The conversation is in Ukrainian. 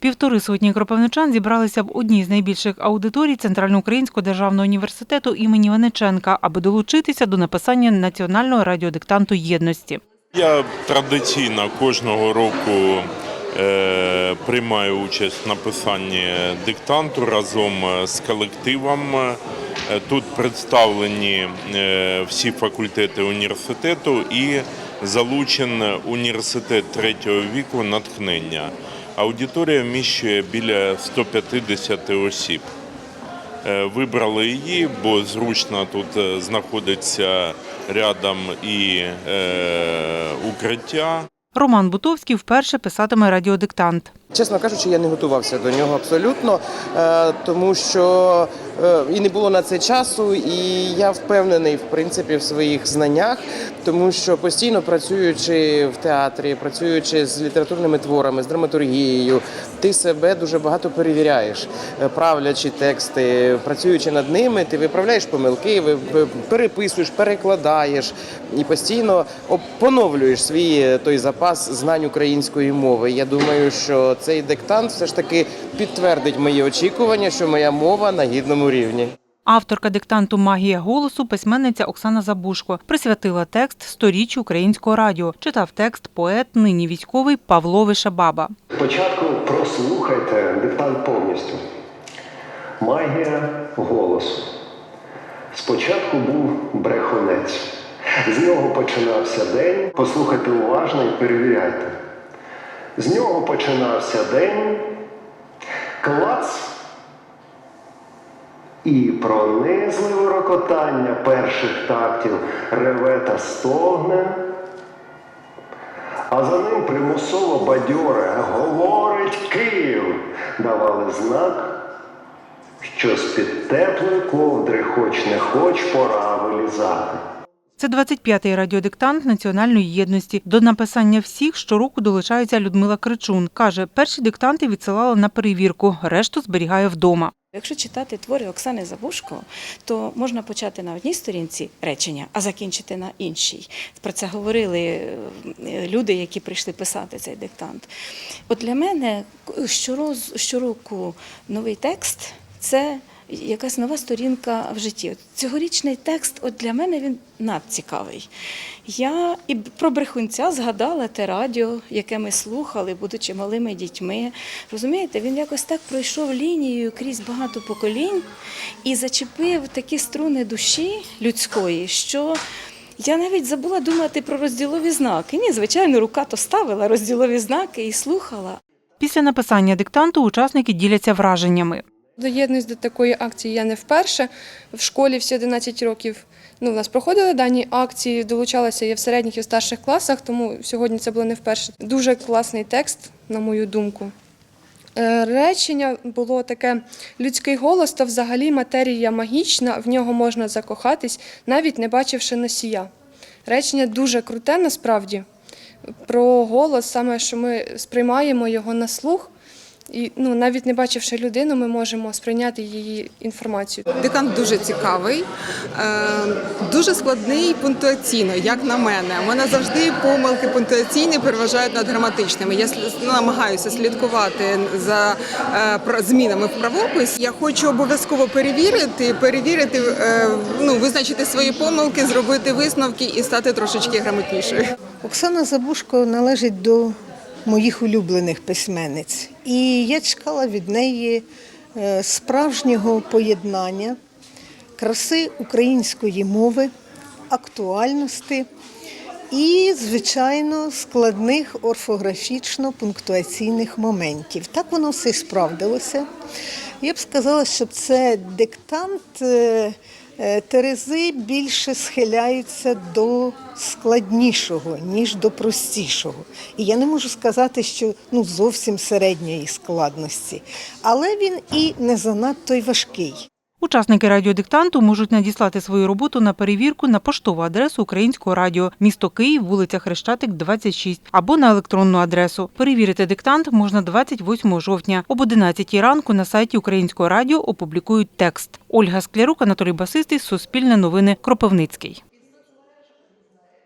Півтори сотні кропивничан зібралися в одній з найбільших аудиторій Центральноукраїнського державного університету імені Венеченка, аби долучитися до написання національного радіодиктанту єдності. Я традиційно кожного року е, приймаю участь в написанні диктанту разом з колективом. Е, Тут представлені е, всі факультети університету і залучен університет третього віку натхнення. Аудиторія вміщує біля 150 осіб. Е, Вибрали її, бо зручно тут е, знаходиться рядом і е, укриття. Роман Бутовський вперше писатиме радіодиктант. Чесно кажучи, я не готувався до нього абсолютно, е, тому що е, і не було на це часу, і я впевнений в принципі в своїх знаннях, тому що постійно працюючи в театрі, працюючи з літературними творами, з драматургією, ти себе дуже багато перевіряєш, Е, правлячи тексти, працюючи над ними, ти виправляєш помилки, переписуєш, перекладаєш і постійно поновлюєш свій той запас знань української мови. Я думаю, що цей диктант все ж таки підтвердить мої очікування, що моя мова на гідному рівні. Авторка диктанту Магія голосу письменниця Оксана Забушко присвятила текст сторіччю українського радіо. Читав текст поет, нині військовий Павло Вишебаба. Спочатку прослухайте диктант повністю. Магія голосу. Спочатку був брехунець. З нього починався день. Послухайте уважно і перевіряйте. З нього починався день. Клац. І пронизливе рокотання перших тактів реве та стогне. А за ним примусово бадьоре говорить Київ. Давали знак, що з-під теплої ковдри, хоч не хоч, пора вилізати. Це 25-й радіодиктант національної єдності. До написання всіх щороку долучається Людмила Кричун. Каже, перші диктанти відсилала на перевірку, решту зберігає вдома. Якщо читати твори Оксани Забушко, то можна почати на одній сторінці речення, а закінчити на іншій. Про це говорили е, люди, які прийшли писати цей диктант. От для мене щороз, щороку новий текст це якась нова сторінка в житті. Цьогорічний текст, от для мене він надцікавий. Я і про брехунця згадала те радіо, яке ми слухали, будучи малими дітьми. Розумієте, він якось так пройшов лінією крізь багато поколінь і зачепив такі струни душі людської, що я навіть забула думати про розділові знаки. Ні, звичайно, рука то ставила розділові знаки і слухала. Після написання диктанту учасники діляться враженнями. Доєднуюсь до такої акції я не вперше. В школі всі 11 років ну, в нас проходили дані акції, долучалася я в середніх і старших класах, тому сьогодні це було не вперше. Дуже класний текст, на мою думку. Е, Речення було таке людський голос та взагалі матерія магічна, в нього можна закохатись, навіть не бачивши носія. Речення дуже круте насправді. Про голос, саме що ми сприймаємо його на слух, і ну, навіть не бачивши людину, ми можемо сприйняти її інформацію. Дикант дуже цікавий, е, дуже складний пунктуаційно, як на мене. У мене завжди помилки пунктуаційні переважають над граматичними. Я намагаюся слідкувати за е, змінами в правопис. Я хочу обов'язково перевірити, перевірити, е, ну, визначити свої помилки, зробити висновки і стати трошечки грамотнішою. Оксана Забушко належить до моїх улюблених письменниць. І я чекала від неї е, справжнього поєднання краси української мови, актуальності і, звичайно, складних орфографічно-пунктуаційних моментів. Так воно все справдилося. Я б сказала, що це диктант. Е, Терези більше схиляються до складнішого, ніж до простішого. І я не можу сказати, що ну, зовсім середньої складності, але він і не занадто й важкий. Учасники радіодиктанту можуть надіслати свою роботу на перевірку на поштову адресу Українського радіо, місто Київ, вулиця Хрещатик, 26, або на електронну адресу. Перевірити диктант можна 28 жовтня. Об 11 ранку на сайті Українського радіо опублікують текст. Ольга Склярук, Анатолій Басистий, Суспільне новини, Кропивницький.